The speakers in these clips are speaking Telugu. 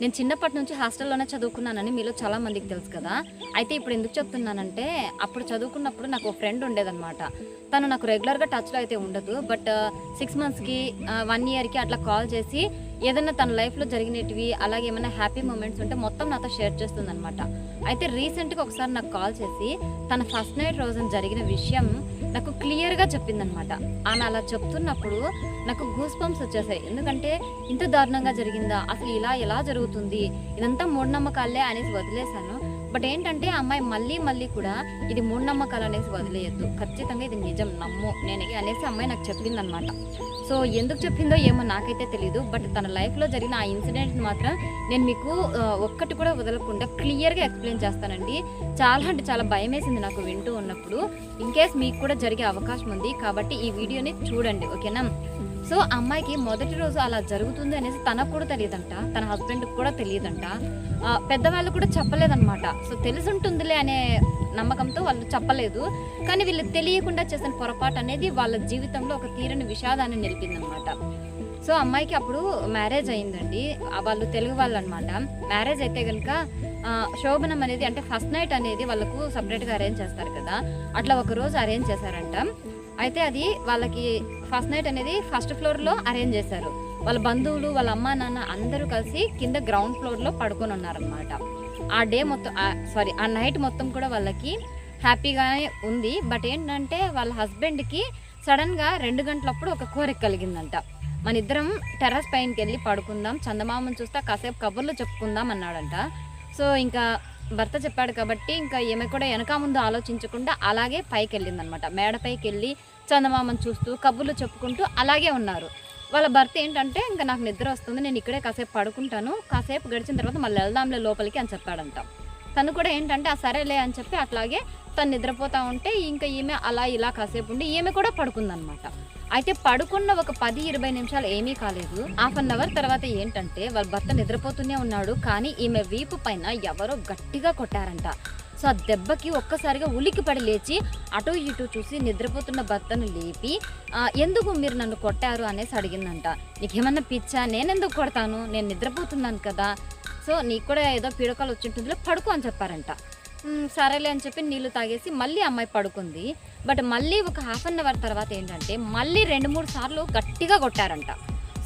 నేను చిన్నప్పటి నుంచి హాస్టల్లోనే చదువుకున్నానని మీలో చాలా మందికి తెలుసు కదా. అయితే ఇప్పుడు ఎందుకు చెప్తున్నానంటే అప్పుడు చదువుకున్నప్పుడు నాకు ఒక ఫ్రెండ్ ఉండేదన్నమాట. తను నాకు రెగ్యులర్గా టచ్లో అయితే ఉండదు. బట్ సిక్స్ మంత్స్కి వన్ ఇయర్కి అట్లా కాల్ చేసి ఏదైనా తన లైఫ్లో జరిగినటివి అలాగే ఏమైనా హ్యాపీ మూమెంట్స్ ఉంటే మొత్తం నాతో షేర్ చేస్తుంది అనమాట అయితే రీసెంట్గా ఒకసారి నాకు కాల్ చేసి తన ఫస్ట్ నైట్ రోజున జరిగిన విషయం నాకు క్లియర్గా చెప్పిందనమాట ఆమె అలా చెప్తున్నప్పుడు నాకు గూస్ పంప్స్ వచ్చేసాయి. ఎందుకంటే ఇంత దారుణంగా జరిగిందా? అసలు ఇలా ఎలా జరుగుతుంది? ఇదంతా మూఢనమ్మకాలే అనేసి వదిలేశాను. బట్ ఏంటంటే ఆ అమ్మాయి మళ్ళీ మళ్ళీ కూడా ఇది మూఢనమ్మకాలు అనేసి వదిలేయద్దు. ఖచ్చితంగా ఇది నిజం నమ్ము నేను అనేసి అమ్మాయి నాకు చెప్పింది అనమాట సో ఎందుకు చెప్పిందో ఏమో నాకైతే తెలియదు బట్ తన లైఫ్లో జరిగిన ఆ ఇన్సిడెంట్ మాత్రం నేను మీకు ఒక్కటి కూడా వదలకుండా క్లియర్గా ఎక్స్ప్లెయిన్ చేస్తానండి. చాలా అంటే చాలా భయం వేసింది నాకు వింటూ ఉన్నప్పుడు. ఇన్ కేస్ మీకు కూడా జరిగే అవకాశం ఉంది కాబట్టి ఈ వీడియోని చూడండి ఓకేనా? సో అమ్మాయికి మొదటి రోజు అలా జరుగుతుంది అనేసి తనకు కూడా తెలియదంట. తన హస్బెండ్కి కూడా తెలియదంట. పెద్దవాళ్ళు కూడా చెప్పలేదన్నమాట. సో తెలిసి ఉంటుందిలే అనే నమ్మకంతో వాళ్ళు చెప్పలేదు. కానీ వీళ్ళు తెలియకుండా చేసిన పొరపాటు అనేది వాళ్ళ జీవితంలో ఒక తీరని విషాదాన్ని నిలిపిందనమాట సో అమ్మాయికి అప్పుడు మ్యారేజ్ అయిందండి. వాళ్ళు తెలుగు వాళ్ళు అనమాట మ్యారేజ్ అయితే కనుక శోభనం అనేది అంటే ఫస్ట్ నైట్ అనేది వాళ్ళకు సపరేట్గా అరేంజ్ చేస్తారు కదా. అట్లా ఒక రోజు అరేంజ్ చేశారంట. అయితే అది వాళ్ళకి ఫస్ట్ నైట్ అనేది ఫస్ట్ ఫ్లోర్లో అరేంజ్ చేశారు. వాళ్ళ బంధువులు వాళ్ళ అమ్మ నాన్న అందరూ కలిసి కింద గ్రౌండ్ ఫ్లోర్లో పడుకొని ఉన్నారనమాట ఆ డే మొత్తం సారీ ఆ నైట్ మొత్తం కూడా వాళ్ళకి హ్యాపీగానే ఉంది. బట్ ఏంటంటే వాళ్ళ హస్బెండ్కి సడన్గా రెండు గంటలప్పుడు ఒక కోరిక కలిగిందంట. మన ఇద్దరం టెర్రస్ పైనకి వెళ్ళి పడుకుందాం చందమామను చూస్తే కాసేపు కబుర్లు చెప్పుకుందాం అన్నాడంట. సో ఇంకా భర్త చెప్పాడు కాబట్టి ఇంకా ఈమె కూడా వెనక ముందు ఆలోచించకుండా అలాగే పైకి వెళ్ళిందనమాట మేడపైకి మేడ పైకి వెళ్ళి చందమామను చూస్తూ కబుర్లు చెప్పుకుంటూ అలాగే ఉన్నారు. వాళ్ళ భర్త ఏంటంటే ఇంకా నాకు నిద్ర వస్తుంది నేను ఇక్కడే కాసేపు పడుకుంటాను కాసేపు గడిచిన తర్వాత మళ్ళీ వెళ్దాంలే లోపలికి అని చెప్పాడంట. తను కూడా ఏంటంటే ఆ సరేలే అని చెప్పి అట్లాగే తను నిద్రపోతా ఉంటే ఇంకా ఈమె అలా ఇలా కాసేపు ఉండి ఈమె కూడా పడుకుందనమాట. అయితే పడుకున్న ఒక పది ఇరవై నిమిషాలు ఏమీ కాలేదు. హాఫ్ అన్ అవర్ తర్వాత ఏంటంటే వాళ్ళ భర్త నిద్రపోతూనే ఉన్నాడు కానీ ఈమె వీపు పైన ఎవరో గట్టిగా కొట్టారంట. సో ఆ దెబ్బకి ఒక్కసారిగా ఉలికి పడి లేచి అటు ఇటు చూసి నిద్రపోతున్న భర్తను లేపి ఎందుకు మీరు నన్ను కొట్టారు? అనేసి అడిగిందంట. నీకేమన్నా పిచ్చా? నేను ఎందుకు కొడతాను? నేను నిద్రపోతున్నాను కదా. సో నీకు కూడా ఏదో పీడకాలు వచ్చింటుందిలో పడుకో అని చెప్పారంట. సరేలే అని చెప్పి నీళ్ళు తాగేసి మళ్ళీ అమ్మాయి పడుకుంది. బట్ మళ్ళీ ఒక హాఫ్ అన్ అవర్ తర్వాత ఏంటంటే మళ్ళీ రెండు మూడు సార్లు గట్టిగా కొట్టారంట.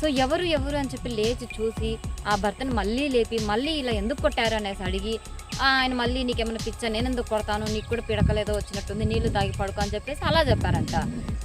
సో ఎవరు ఎవరు అని చెప్పి లేచి చూసి ఆ భర్తను మళ్ళీ లేపి మళ్ళీ ఇలా ఎందుకు కొట్టారు? అనేసి అడిగి ఆయన మళ్ళీ నీకేమైనా పిచ్చా? నేను ఎందుకు కొడతాను? నీకు కూడా పిడకలేదో వచ్చినట్టుంది. నీళ్ళు తాగి పడుకో అని చెప్పేసి అలా చెప్పారంట.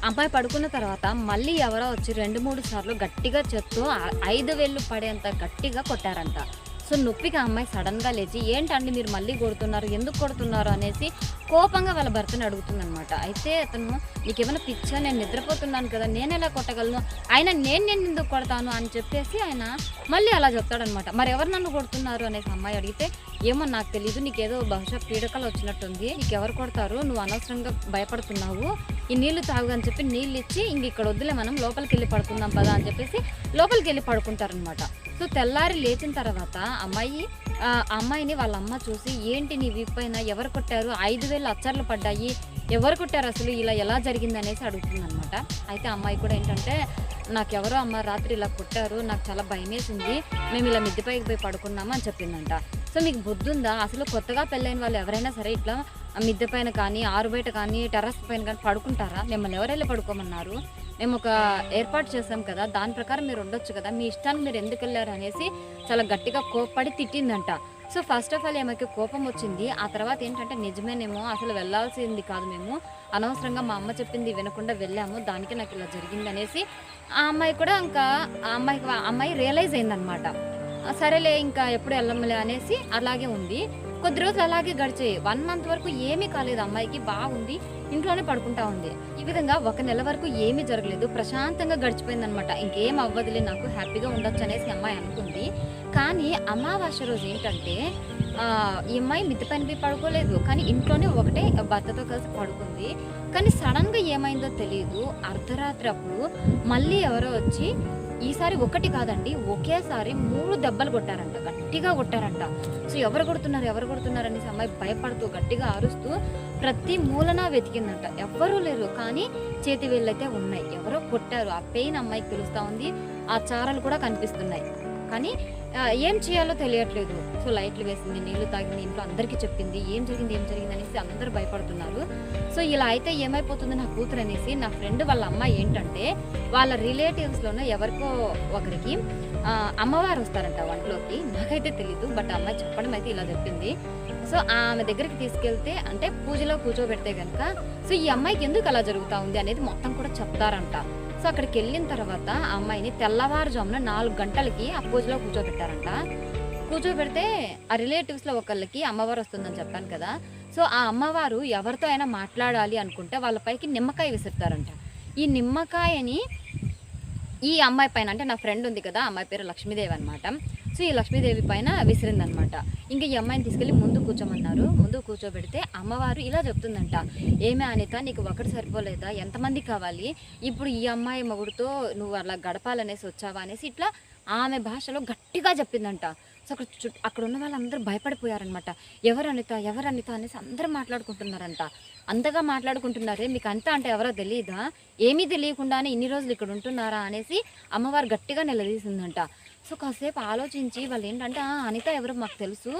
అమ్మాయి పడుకున్న తర్వాత మళ్ళీ ఎవరో వచ్చి రెండు మూడు సార్లు గట్టిగా చెప్తూ ఐదు వేళ్ళు పడేంత గట్టిగా కొట్టారంట. సో నొప్పిగా అమ్మాయి సడన్గా లేచి ఏంటండి మీరు మళ్ళీ కొడుతున్నారు? ఎందుకు కొడుతున్నారు? అనేసి కోపంగా వాళ్ళ భర్తను అడుగుతుందనమాట అయితే అతను నీకేమైనా పిచ్చా? నేను నిద్రపోతున్నాను కదా నేను ఎలా కొట్టగలను? ఆయన నేను నేను ఎందుకు కొడతాను? అని చెప్పేసి ఆయన మళ్ళీ అలా చెప్తాడనమాట మరి ఎవరు నన్ను కొడుతున్నారు? అనేసి అమ్మాయి అడిగితే ఏమో నాకు తెలియదు నీకేదో బహుశా పీడకలు వచ్చినట్టుంది. నీకు ఎవరు కొడతారు? నువ్వు అనవసరంగా భయపడుతున్నావు. ఈ నీళ్ళు తాగు అని చెప్పి నీళ్ళు ఇచ్చి ఇంక ఇక్కడ వద్దులే మనం లోపలికి వెళ్ళి పడుకుందాం పదా అని చెప్పేసి లోపలికి వెళ్ళి పడుకుంటారనమాట సో తెల్లారి లేచిన తర్వాత అమ్మాయి అమ్మాయిని వాళ్ళ అమ్మ చూసి ఏంటి నీ వీపు పైన ఎవరు కొట్టారు? ఐదు వేలు అచ్చర్లు పడ్డాయి. ఎవరు కొట్టారు అసలు? ఇలా ఎలా జరిగింది? అనేసి అడుగుతుందనమాట అయితే అమ్మాయి కూడా ఏంటంటే నాకు ఎవరో అమ్మ రాత్రి ఇలా కొట్టారు. నాకు చాలా భయం వేసింది మేము ఇలా మిద్దెపైకి పోయి పడుకున్నాము అని చెప్పిందంట. సో మీకు బుద్ధి ఉందా అసలు కొత్తగా పెళ్ళైన వాళ్ళు ఎవరైనా సరే ఇట్లా మిద్దె పైన కానీ ఆరు బయట కానీ టెర్రస్ పైన కానీ పడుకుంటారా? మిమ్మల్ని ఎవరెళ్ళి పడుకోమన్నారు. మేము ఒక ఏర్పాటు చేసాం కదా దాని ప్రకారం మీరు ఉండొచ్చు కదా. మీ ఇష్టాన్ని మీరు ఎందుకు వెళ్ళారు అనేసి చాలా గట్టిగా కోప్పడి తిట్టిందంట. సో ఫస్ట్ ఆఫ్ ఆల్ ఏమైతే కోపం వచ్చింది ఆ తర్వాత ఏంటంటే నిజమేనేమో అసలు వెళ్ళాల్సింది కాదు మేము. అనవసరంగా మా అమ్మ చెప్పింది వినకుండా వెళ్ళాము దానికి నాకు ఇలా జరిగింది అనేసి ఆ అమ్మాయి కూడా ఇంకా ఆ అమ్మాయికి అమ్మాయి రియలైజ్ అయిందనమాట సరేలే ఇంకా ఎప్పుడు వెళ్ళములే అనేసి అలాగే ఉంది. కొద్ది రోజులు అలాగే గడిచాయి. వన్ మంత్ వరకు ఏమీ కాలేదు. అమ్మాయికి బాగుంది. ఇంట్లోనే పడుకుంటా ఉంది. ఈ విధంగా ఒక నెల వరకు ఏమీ జరగలేదు. ప్రశాంతంగా గడిచిపోయిందనమాట ఇంకేం అవ్వదులే. నాకు హ్యాపీగా ఉండొచ్చు అనేసి అమ్మాయి అనుకుంది. కానీ అమావాస్య రోజు ఏంటంటే ఈ అమ్మాయి మిద్దె పైన పడుకోలేదు. కానీ ఇంట్లోనే ఒకటే భర్తతో కలిసి పడుకుంది. కానీ సడన్గా ఏమైందో తెలియదు అర్ధరాత్రి అప్పుడు మళ్ళీ ఎవరో వచ్చి ఈసారి ఒకటి కాదండి ఒకేసారి మూడు దెబ్బలు కొట్టారంట గట్టిగా కొట్టారంట. సో ఎవరు కొడుతున్నారు ఎవరు కొడుతున్నారు అనేసి అమ్మాయి భయపడుతూ గట్టిగా అరుస్తూ ప్రతి మూలన వెతికిందంట. ఎవ్వరూ లేరు కానీ చేతి వేళ్ళైతే ఉన్నాయి. ఎవరో కొట్టారు. ఆ పెయిన్ అమ్మాయికి తెలుస్తూ ఉంది. ఆ చారలు కూడా కనిపిస్తున్నాయి. కానీ ఏం చేయాలో తెలియట్లేదు. సో లైట్లు వేసింది నీళ్ళు తాగింది ఇంట్లో అందరికీ చెప్పింది ఏం జరిగింది ఏం జరిగింది అనేసి అందరూ భయపడుతున్నారు. సో ఇలా అయితే ఏమైపోతుంది నా కూతురు అనేసి నా ఫ్రెండ్ వాళ్ళ అమ్మాయి ఏంటంటే వాళ్ళ రిలేటివ్స్లోనే ఎవరికో ఒకరికి అమ్మవారు వస్తారంట వంటలోకి. నాకైతే తెలీదు బట్ అమ్మాయి చెప్పడం అయితే ఇలా చెప్పింది. సో ఆమె దగ్గరికి తీసుకెళ్తే అంటే పూజలో కూర్చోబెడితే కనుక సో ఈ అమ్మాయికి ఎందుకు అలా జరుగుతూ ఉంది అనేది మొత్తం కూడా చెప్తారంట. సో అక్కడికి వెళ్ళిన తర్వాత ఆ అమ్మాయిని తెల్లవారుజామున నాలుగు గంటలకి ఆ పూజలో కూర్చోబెట్టారంట. కూర్చోబెడితే ఆ రిలేటివ్స్లో ఒకళ్ళకి అమ్మవారు వస్తుందని చెప్పాను కదా. సో ఆ అమ్మవారు ఎవరితో అయినా మాట్లాడాలి అనుకుంటే వాళ్ళ పైకి నిమ్మకాయ విసురుతారంట. ఈ నిమ్మకాయని ఈ అమ్మాయి పైన అంటే నా ఫ్రెండ్ ఉంది కదా అమ్మాయి పేరు లక్ష్మీదేవి అనమాట సో ఈ లక్ష్మీదేవి పైన విసిరిందనమాట. ఇంకా ఈ అమ్మాయిని తీసుకెళ్ళి ముందు కూర్చోమన్నారు. ముందు కూర్చోబెడితే అమ్మవారు ఇలా చెప్తుందంట. ఏమే అనిత నీకు ఒకటి సరిపోలేదా? ఎంతమంది కావాలి? ఇప్పుడు ఈ అమ్మాయి మగుడితో నువ్వు అలా గడపాలనేసి వచ్చావా? అనేసి ఇట్లా ఆమె భాషలో గట్టిగా చెప్పిందంట. సో అక్కడ చుట్టూ అక్కడ ఉన్న వాళ్ళందరూ భయపడిపోయారనమాట. ఎవరు అనిత? ఎవరు అనిత? అనేసి అందరూ మాట్లాడుకుంటున్నారంట. అంతగా మాట్లాడుకుంటున్నారే మీకు అంతా అంటే ఎవరో తెలియదా ఏమీ తెలియకుండానే ఇన్ని రోజులు ఇక్కడ ఉంటున్నారా? అనేసి అమ్మవారు గట్టిగా నిలదీసిందంట. సో కాసేపు ఆలోచించి వాళ్ళు ఏంటంటే "ఆ, అనిత ఎవరో మాకు తెలుసు.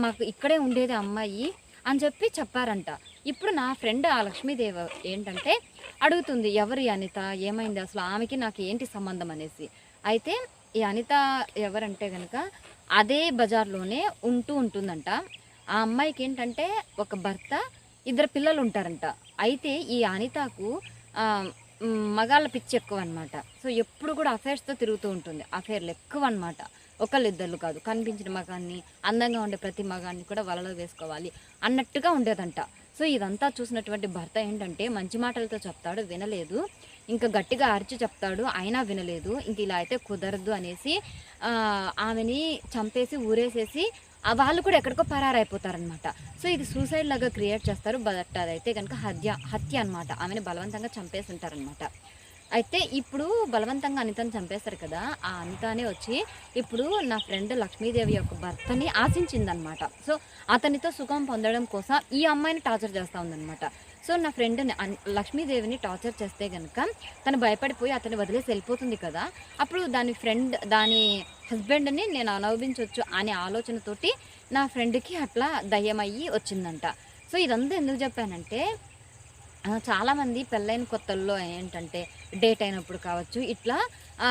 మాకు ఇక్కడే ఉండేది ఆ అమ్మాయి అని చెప్పి చెప్పారంట. ఇప్పుడు నా ఫ్రెండ్ ఆ లక్ష్మీదేవి ఏంటంటే అడుగుతుంది ఎవరు అనిత? ఏమైంది? అసలు ఆమెకి నాకు ఏంటి సంబంధం అనేసి. అయితే ఈ అనిత ఎవరంటే కనుక అదే బజార్లోనే ఉంటూ ఉంటుందంట. ఆ అమ్మాయికి ఏంటంటే ఒక భర్త ఇద్దరు పిల్లలు ఉంటారంట. అయితే ఈ అనితకు మగాళ్ళ పిచ్చి ఎక్కువ అనమాట సో ఎప్పుడు కూడా అఫేర్స్తో తిరుగుతూ ఉంటుంది. అఫేర్లు ఎక్కువ అనమాట ఒకళ్ళిద్దరు కాదు. కనిపించిన మగాన్ని అందంగా ఉండే ప్రతి మగాన్ని కూడా వలలో వేసుకోవాలి అన్నట్టుగా ఉండేదంట. సో ఇదంతా చూసినటువంటి భర్త ఏంటంటే మంచి మాటలతో చెప్తాడు వినలేదు. ఇంకా గట్టిగా అరిచి చెప్తాడు అయినా వినలేదు. ఇంక ఇలా అయితే కుదరదు అనేసి ఆమెని చంపేసి ఊరేసేసి వాళ్ళు కూడా ఎక్కడికో పరారైపోతారనమాట సో ఇది సూసైడ్ లాగా క్రియేట్ చేస్తారు బట్ అదైతే కనుక హత్య హత్య అనమాట ఆమెను బలవంతంగా చంపేసి ఉంటారనమాట అయితే ఇప్పుడు బలవంతంగా అనితని చంపేస్తారు కదా ఆ అనితనే వచ్చి ఇప్పుడు నా ఫ్రెండ్ లక్ష్మీదేవి యొక్క భర్తని ఆశించిందనమాట సో అతనితో సుఖం పొందడం కోసం ఈ అమ్మాయిని టార్చర్ చేస్తూ ఉందనమాట సో నా ఫ్రెండ్ని అన్- లక్ష్మీదేవిని టార్చర్ చేస్తే కనుక తను భయపడిపోయి అతను వదిలేసి వెళ్ళిపోతుంది కదా అప్పుడు దాని ఫ్రెండ్ దాని హస్బెండ్ని నేను అనుభవించవచ్చు అనే ఆలోచనతోటి నా ఫ్రెండ్కి అట్లా దయ్యమయ్యి వచ్చిందంట. సో ఇదంతా ఎందుకు చెప్పానంటే చాలామంది పెళ్ళైన కొత్తల్లో ఏంటంటే డేట్ అయినప్పుడు కావచ్చు ఇట్లా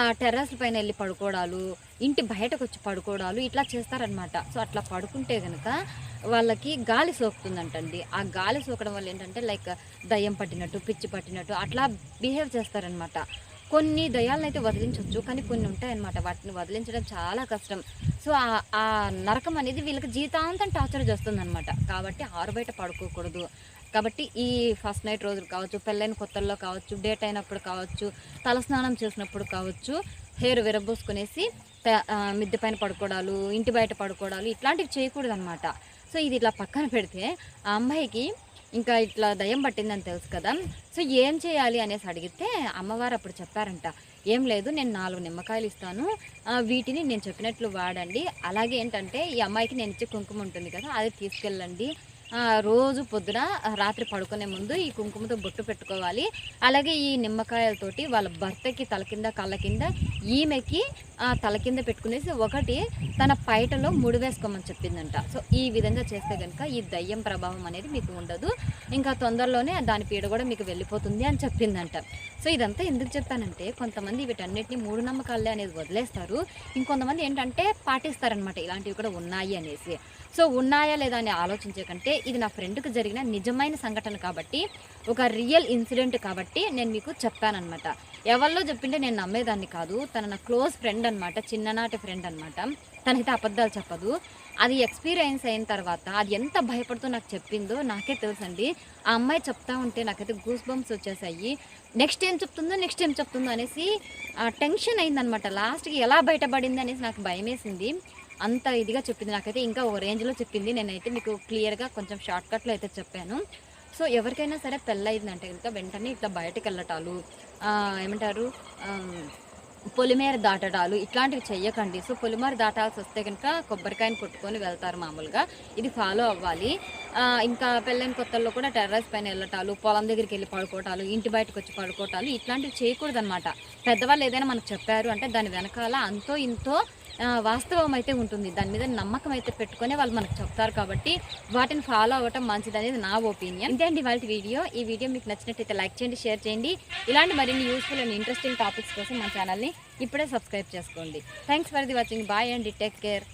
టెర్రస్ పైన వెళ్ళి పడుకోవడాలు ఇంటి బయటకు వచ్చి పడుకోవడాలు ఇట్లా చేస్తారనమాట సో అట్లా పడుకుంటే కనుక వాళ్ళకి గాలి సోకుతుందంటండి. ఆ గాలి సోకడం వల్ల ఏంటంటే లైక్ దయ్యం పట్టినట్టు పిచ్చి పట్టినట్టు అట్లా బిహేవ్ చేస్తారనమాట కొన్ని దయాలను అయితే వదిలించవచ్చు కానీ కొన్ని ఉంటాయన్నమాట. వాటిని వదిలించడం చాలా కష్టం. సో ఆ- నరకం అనేది వీళ్ళకి జీతాంతం టార్చర్ చేస్తుంది కాబట్టి ఆరు బయట పడుకోకూడదు. కాబట్టి ఈ ఫస్ట్ నైట్ రోజులు కావచ్చు పెళ్ళైన కొత్తల్లో కావచ్చు డేట్ అయినప్పుడు కావచ్చు తలస్నానం చేసినప్పుడు కావచ్చు హెయిర్ విరబోసుకునేసి మిద్దె పైన పడుకోవడాలు ఇంటి బయట పడుకోవడాలు ఇట్లాంటివి చేయకూడదు అనమాట సో ఇది ఇట్లా పక్కన పెడితే ఆ అమ్మాయికి ఇంకా ఇట్లా దయ్యం పట్టిందని తెలుసు కదా. సో ఏం చేయాలి అనేసి అడిగితే అమ్మవారు అప్పుడు చెప్పారంట ఏం లేదు నేను నాలుగు నిమ్మకాయలు ఇస్తాను వీటిని నేను చెప్పినట్లు వాడండి. అలాగే ఏంటంటే ఈ అమ్మాయికి నేను ఇచ్చే కుంకుమ ఉంటుంది కదా అది తీసుకెళ్ళండి రోజు పొద్దున రాత్రి పడుకునే ముందు ఈ కుంకుమతో బొట్టు పెట్టుకోవాలి. అలాగే ఈ నిమ్మకాయలతోటి వాళ్ళ భర్తకి తల కింద కళ్ళ కింద ఈమెకి తల కింద పెట్టుకునేసి ఒకటి తన పైటలో ముడి వేసుకోమని చెప్పిందంట. సో ఈ విధంగా చేస్తే కనుక ఈ దయ్యం ప్రభావం అనేది మీకు ఉండదు. ఇంకా తొందరలోనే దాని పీడ కూడా మీకు వెళ్ళిపోతుంది అని చెప్పిందంట. సో ఇదంతా ఎందుకు చెప్పానంటే కొంతమంది వీటన్నిటిని మూఢనమ్మకాలే అనేది వదిలేస్తారు. ఇంకొంతమంది ఏంటంటే పాటిస్తారనమాట ఇలాంటివి కూడా ఉన్నాయి అనేసి. సో ఉన్నాయా లేదా అని ఆలోచించే కంటే ఇది నా ఫ్రెండ్కి జరిగిన నిజమైన సంఘటన కాబట్టి ఒక రియల్ ఇన్సిడెంట్ కాబట్టి నేను మీకు చెప్పానమాట ఎవరిలో చెప్పింటే నేను నమ్మేదాన్ని కాదు. తన నా క్లోజ్ ఫ్రెండ్ అనమాట చిన్ననాటి ఫ్రెండ్ అనమాట తనకైతే అబద్ధాలు చెప్పదు. అది ఎక్స్పీరియన్స్ అయిన తర్వాత అది ఎంత భయపడుతూ నాకు చెప్పిందో నాకే తెలుసండి. ఆ అమ్మాయి చెప్తా ఉంటే నాకైతే గూస్ బంప్స్ వచ్చేసాయి. నెక్స్ట్ ఏం చెప్తుందో నెక్స్ట్ ఏం చెప్తుందో అనేసి టెన్షన్ అయిందనమాట లాస్ట్కి ఎలా బయటపడింది అనేసి నాకు భయం వేసింది అంత ఇదిగా చెప్పింది. నాకైతే ఇంకా ఓ రేంజ్లో చెప్పింది. నేనైతే మీకు క్లియర్గా కొంచెం షార్ట్కట్లో అయితే చెప్పాను. సో ఎవరికైనా సరే పెళ్ళయిందంటే కనుక వెంటనే ఇట్లా బయటకు వెళ్ళటాలు ఏమంటారు పొలిమేర దాటడాలు ఇట్లాంటివి చెయ్యకండి. సో పొలిమేర దాటాల్సి వస్తే కనుక కొబ్బరికాయని కొట్టుకొని వెళ్తారు మామూలుగా. ఇది ఫాలో అవ్వాలి. ఇంకా పెళ్ళైన కొత్తల్లో కూడా టెర్రస్ పైన వెళ్ళటాలు పొలం దగ్గరికి వెళ్ళి పడుకోవటాలు ఇంటి బయటకు వచ్చి పడుకోవటాలు ఇట్లాంటివి చేయకూడదు అనమాట పెద్దవాళ్ళు ఏదైనా మనకు చెప్పారు అంటే దాని వెనకాల అంతో ఇంతో వాస్తవం అయితే ఉంటుంది. దాని మీద నమ్మకం అయితే పెట్టుకొని వాళ్ళు మనకు చెప్తారు కాబట్టి వాటిని ఫాలో అవ్వటం మంచిది అనేది నా ఒపీనియన్ ఇదే అండి వాళ్ళ వీడియో ఈ వీడియో మీకు నచ్చినట్టయితే లైక్ చేయండి షేర్ చేయండి. ఇలాంటి మరిన్ని యూస్ఫుల్ అండ్ ఇంట్రెస్టింగ్ టాపిక్స్ కోసం మా ఛానల్ని ఇప్పుడే సబ్స్క్రైబ్ చేసుకోండి. Thanks for the watching bye అండి. Take care